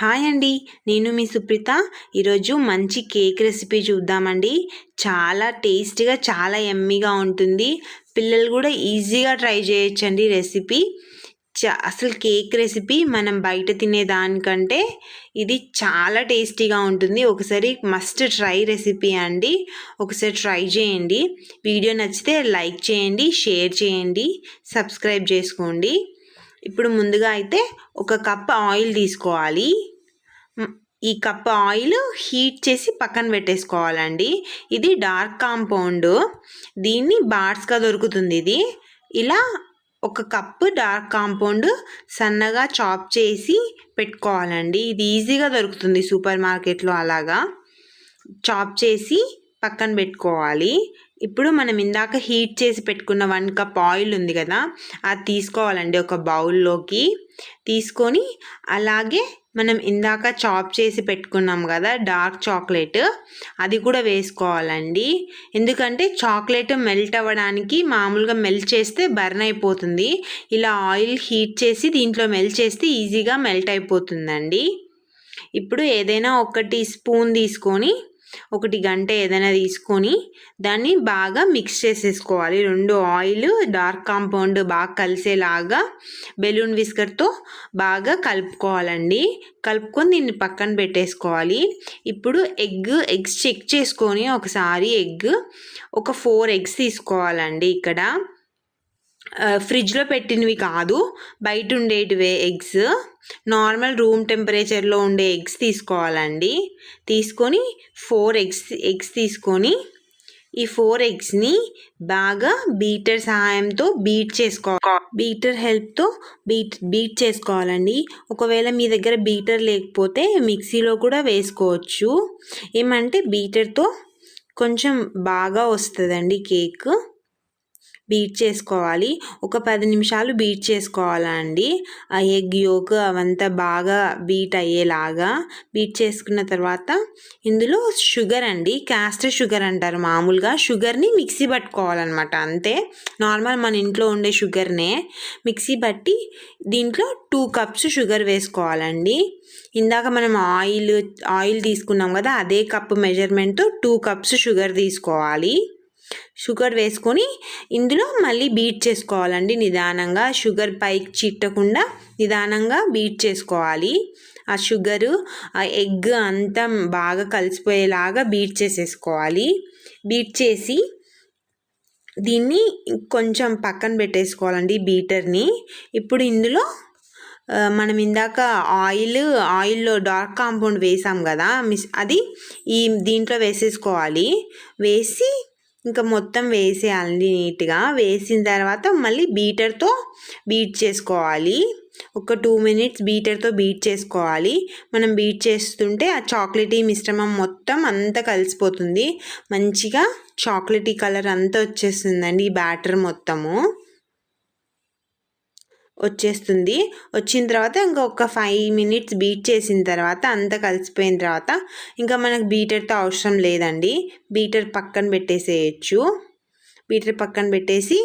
Hi అండి నేను మీ సుప్రీత. ఈరోజు మంచి కేక్ రెసిపీ చూద్దామండి. చాలా టేస్టీగా చాలా ఎమ్మీగా ఉంటుంది. పిల్లలు కూడా ఈజీగా ట్రై చేయొచ్చండి రెసిపీ. అసలు కేక్ రెసిపీ మనం బయట తినేదానికంటే ఇది చాలా టేస్టీగా ఉంటుంది. ఒకసారి మస్ట్ ట్రై రెసిపీ అండి. ఒకసారి ట్రై చేయండి. వీడియో నచ్చితే లైక్ చేయండి షేర్ చేయండి సబ్స్క్రైబ్ చేసుకోండి. ఇప్పుడు ముందుగా అయితే ఒక కప్ ఆయిల్ తీసుకోవాలి. ఈ కప్ ఆయిల్ హీట్ చేసి పక్కన పెట్టేసుకోవాలండి. ఇది డార్క్ కాంపౌండ్. దీన్ని బాట్స్గా దొరుకుతుంది ఇది. ఇలా ఒక కప్పు డార్క్ కాంపౌండ్ సన్నగా చాప్ చేసి పెట్టుకోవాలండి. ఇది ఈజీగా దొరుకుతుంది సూపర్ మార్కెట్లో అలాగా. చాప్ చేసి పక్కన పెట్టుకోవాలి. ఇప్పుడు మనం ఇందాక హీట్ చేసి పెట్టుకున్న వన్ కప్ ఆయిల్ ఉంది కదా అది తీసుకోవాలండి ఒక బౌల్లోకి. తీసుకొని అలాగే మనం ఇందాక చాప్ చేసి పెట్టుకున్నాం కదా డార్క్ చాక్లెట్ అది కూడా వేసుకోవాలండి. ఎందుకంటే చాక్లెట్ మెల్ట్ అవ్వడానికి మామూలుగా మెల్ట్ చేస్తే బర్న్ అయిపోతుంది. ఇలా ఆయిల్ హీట్ చేసి దీంట్లో మెల్ట్ చేస్తే ఈజీగా మెల్ట్ అయిపోతుందండి. ఇప్పుడు ఏదైనా ఒకటి స్పూన్ తీసుకొని ఒకటి గంట ఏదైనా తీసుకొని దాన్ని బాగా మిక్స్ చేసేసుకోవాలి. రెండు ఆయిల్ డార్క్ కాంపౌండ్ బాగా కలిసేలాగా బెలూన్ విస్కర్తో బాగా కలుపుకోవాలండి. కలుపుకొని దీన్ని పక్కన పెట్టేసుకోవాలి. ఇప్పుడు ఎగ్ ఎగ్స్ చెక్ చేసుకొని ఒకసారి ఎగ్ ఒక ఫోర్ ఎగ్స్ తీసుకోవాలండి ఇక్కడ. ఫ్రిడ్జ్లో పెట్టినవి కాదు. బయట ఉండేటివే ఎగ్స్. నార్మల్ రూమ్ టెంపరేచర్లో ఉండే ఎగ్స్ తీసుకోవాలండి. తీసుకొని ఫోర్ ఎగ్స్ ఎగ్స్ తీసుకొని ఈ ఫోర్ ఎగ్స్ని బాగా బీటర్ సహాయంతో బీట్ చేసుకోవాలి బీటర్ హెల్ప్తో బీట్ బీట్ చేసుకోవాలండి. ఒకవేళ మీ దగ్గర బీటర్ లేకపోతే మిక్సీలో కూడా వేసుకోవచ్చు. ఏమంటే బీటర్తో కొంచెం బాగా వస్తుందండి కేక్. బీట్ చేసుకోవాలి. ఒక పది నిమిషాలు బీట్ చేసుకోవాలండి ఆ ఎగ్ యోక్ అవంతా బాగా బీట్ అయ్యేలాగా బీట్ చేసుకున్న తర్వాత ఇందులో షుగర్ అండి. క్యాస్టర్ షుగర్ అంటారు మామూలుగా. షుగర్ని మిక్సీ పట్టుకోవాలన్నమాట. అంతే. నార్మల్ మన ఇంట్లో ఉండే షుగర్నే మిక్సీ పట్టి దీంట్లో టూ కప్స్ షుగర్ వేసుకోవాలండి. ఇందాక మనం ఆయిల్ ఆయిల్ తీసుకున్నాం కదా అదే cup measurement two cups sugar తీసుకోవాలి. షుగర్ వేసుకొని ఇందులో మళ్ళీ బీట్ చేసుకోవాలండి. నిదానంగా షుగర్ పైకి చిట్టకుండా నిదానంగా బీట్ చేసుకోవాలి. ఆ షుగరు ఆ ఎగ్ అంతా బాగా కలిసిపోయేలాగా బీట్ చేసేసుకోవాలి. బీట్ చేసి దీన్ని కొంచెం పక్కన పెట్టేసుకోవాలండి బీటర్ని. ఇప్పుడు ఇందులో మనం ఇందాక ఆయిల్ ఆయిల్లో డార్క్ కాంపౌండ్ వేసాం కదా మిస్ అది ఈ దీంట్లో వేసేసుకోవాలి. వేసి ఇంకా మొత్తం వేసేయాలి నీట్గా. వేసిన తర్వాత మళ్ళీ బీటర్తో బీట్ చేసుకోవాలి. ఒక టూ మినిట్స్ బీటర్తో బీట్ చేసుకోవాలి. మనం బీట్ చేస్తుంటే ఆ చాక్లెటీ మిశ్రమం మొత్తం అంతా కలిసిపోతుంది. మంచిగా చాక్లెటీ కలర్ అంతా వచ్చేస్తుందండి ఈ బ్యాటర్ మొత్తము. వచ్చేస్తుంది. వచ్చిన తర్వాత ఇంకా ఒక ఫైవ్ మినిట్స్ బీట్ చేసిన తర్వాత అంతా కలిసిపోయిన తర్వాత ఇంకా మనకు బీటర్తో అవసరం లేదండి. బీటర్ పక్కన పెట్టేసేయచ్చు. బీటర్ పక్కన పెట్టేసి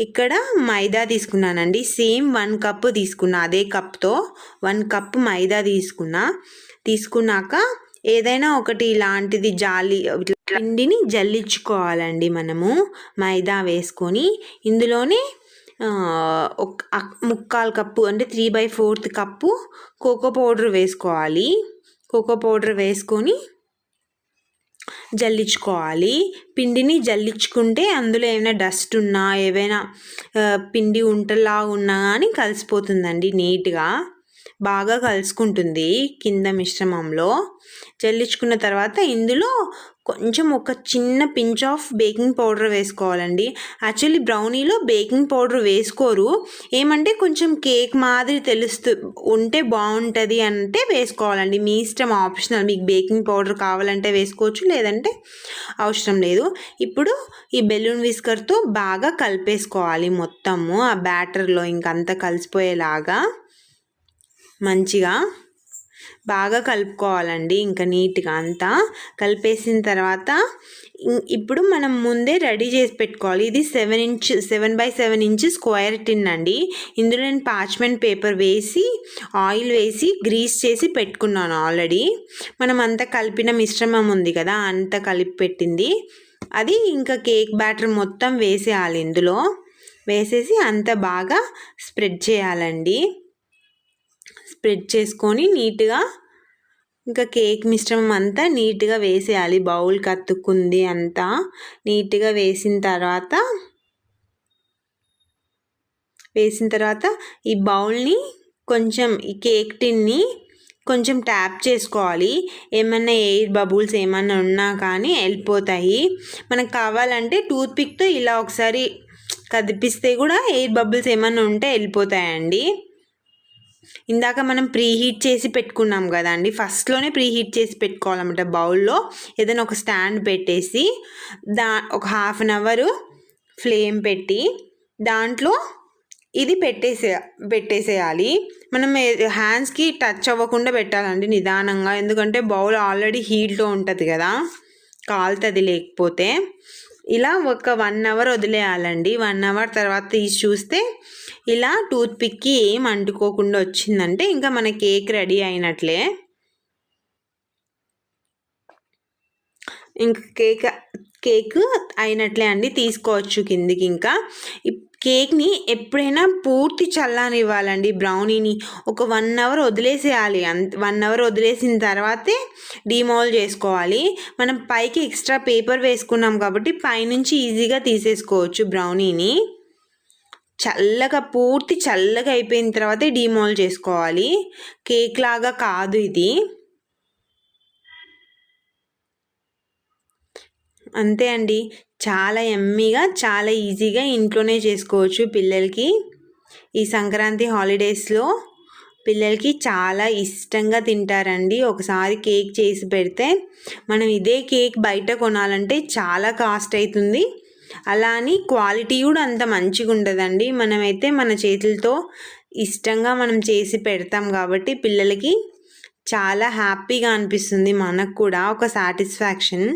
ఇక్కడ మైదా తీసుకున్నానండి. సేమ్ వన్ కప్ తీసుకున్నా. అదే కప్తో వన్ కప్ మైదా తీసుకున్నా. తీసుకున్నాక ఏదైనా ఒకటి ఇలాంటిది జాలి పిండిని జల్లించుకోవాలండి మనము. మైదా వేసుకొని ఇందులోనే ముక్కాలు కప్పు అంటే three by fourth cup cocoa powder వేసుకోవాలి. కోకో పౌడర్ వేసుకొని జల్లించుకోవాలి. పిండిని జల్లించుకుంటే అందులో ఏమైనా డస్ట్ ఉన్నా ఏవైనా పిండి ఉంటలా ఉన్నా కానీ కలిసిపోతుందండి నీట్గా. బాగా కలుసుకుంటుంది కింద మిశ్రమంలో. చెల్లించుకున్న తర్వాత ఇందులో కొంచెం ఒక చిన్న పించ్ ఆఫ్ బేకింగ్ పౌడర్ వేసుకోవాలండి. యాక్చువల్లీ బ్రౌనీలో బేకింగ్ పౌడర్ వేసుకోరు. ఏమంటే కొంచెం కేక్ మాదిరి తెలుస్తూ ఉంటే బాగుంటుంది అంటే వేసుకోవాలండి. మీ ఇష్టం ఆప్షనల్. మీకు బేకింగ్ పౌడర్ కావాలంటే వేసుకోవచ్చు లేదంటే అవసరం లేదు. ఇప్పుడు ఈ బెలూన్ విస్కర్తో బాగా కలిపేసుకోవాలి మొత్తము ఆ బ్యాటర్లో ఇంకంతా కలిసిపోయేలాగా. మంచిగా బాగా కలుపుకోవాలండి ఇంకా నీట్గా అంతా. కలిపేసిన తర్వాత ఇప్పుడు మనం ముందే రెడీ చేసి పెట్టుకోవాలి. ఇది seven inch seven by seven inch square tin అండి. ఇందులో నేను పార్చ్మెంట్ పేపర్ వేసి ఆయిల్ వేసి గ్రీస్ చేసి పెట్టుకున్నాను ఆల్రెడీ. మనం అంతా కలిపిన మిశ్రమం ఉంది కదా అంతా కలిపి పెట్టింది. అది ఇంకా కేక్ బ్యాటర్ మొత్తం వేసేయాలి ఇందులో. వేసేసి అంత బాగా స్ప్రెడ్ చేయాలండి. స్ప్రెడ్ చేసుకొని నీట్గా ఇంకా కేక్ మిశ్రమం అంతా నీట్గా వేసేయాలి. బౌల్ కత్తుకుంది అంతా నీట్గా వేసిన తర్వాత వేసిన తర్వాత ఈ బౌల్ని కొంచెం ఈ కేక్ టిన్ని కొంచెం ట్యాప్ చేసుకోవాలి. ఏమన్నా ఎయిర్ బబుల్స్ ఏమన్నా ఉన్నా కానీ వెళ్ళిపోతాయి. మనకు కావాలంటే టూత్పిక్తో ఇలా ఒకసారి కదిపిస్తే కూడా ఎయిర్ బబుల్స్ ఏమన్నా ఉంటే వెళ్ళిపోతాయండి. ఇందాక మనం ప్రీ హీట్ చేసి పెట్టుకున్నాం కదా అండి. ఫస్ట్లోనే ప్రీ హీట్ చేసి పెట్టుకోవాలన్నమాట బౌల్లో. ఏదైనా ఒక స్టాండ్ పెట్టేసి దా ఒక హాఫ్ అన్ అవరు ఫ్లేమ్ పెట్టి దాంట్లో ఇది పెట్టేసే పెట్టేసేయాలి. మనం హ్యాండ్స్కి టచ్ అవ్వకుండా పెట్టాలండి నిదానంగా. ఎందుకంటే బౌల్ ఆల్రెడీ హీట్లో ఉంటుంది కదా. కాలుతుంది లేకపోతే. ఇలా ఒక వన్ అవర్ వదిలేయాలండి. వన్ అవర్ తర్వాత తీసి చూస్తే ఇలా టూత్ పిక్కి ఏం అంటుకోకుండా వచ్చిందంటే ఇంకా మన కేక్ రెడీ అయినట్లే. ఇంకా కేక్ కేక్ అయినట్లే అండి తీసుకోవచ్చు కిందికి ఇంకా. కేక్ని ఎప్పుడైనా పూర్తి చల్లనివ్వాలండి బ్రౌనీని. ఒక వన్ అవర్ వదిలేసేయాలి. అంత వన్ అవర్ వదిలేసిన తర్వాతే డిమాల్ చేసుకోవాలి. మనం పైకి ఎక్స్ట్రా పేపర్ వేసుకున్నాం కాబట్టి పైనుంచి ఈజీగా తీసేసుకోవచ్చు బ్రౌనీని. చల్లగా పూర్తి చల్లగా అయిపోయిన తర్వాతే డీమాల్ చేసుకోవాలి. కేక్ లాగా కాదు ఇది. అంతే అండి. చాలా ఎమ్మీగా చాలా ఈజీగా ఇంట్లోనే చేసుకోవచ్చు పిల్లలకి. ఈ సంక్రాంతి హాలిడేస్లో పిల్లలకి చాలా ఇష్టంగా తింటారండి. ఒకసారి కేక్ చేసి పెడితే మనం ఇదే కేక్ బయట కొనాలంటే చాలా కాస్ట్ అవుతుంది అలా అని క్వాలిటీ కూడా అంత మంచిగా ఉండదండి మనమైతే మన చేతులతో ఇష్టంగా మనం చేసి పెడతాం కాబట్టి పిల్లలకి చాలా హ్యాపీగా అనిపిస్తుంది మనకు కూడా ఒక సాటిస్ఫాక్షన్.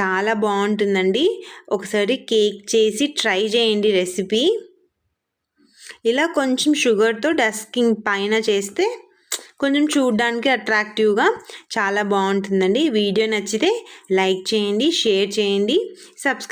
చాలా బాగుంటుందండి. ఒకసారి కేక్ చేసి ట్రై చేయండి రెసిపీ. ఇలా కొంచెం షుగర్తో డస్కింగ్ పైన చేస్తే కొంచెం చూడడానికి అట్రాక్టివ్గా చాలా బాగుంటుందండి. వీడియో నచ్చితే లైక్ చేయండి షేర్ చేయండి సబ్స్క్రైబ్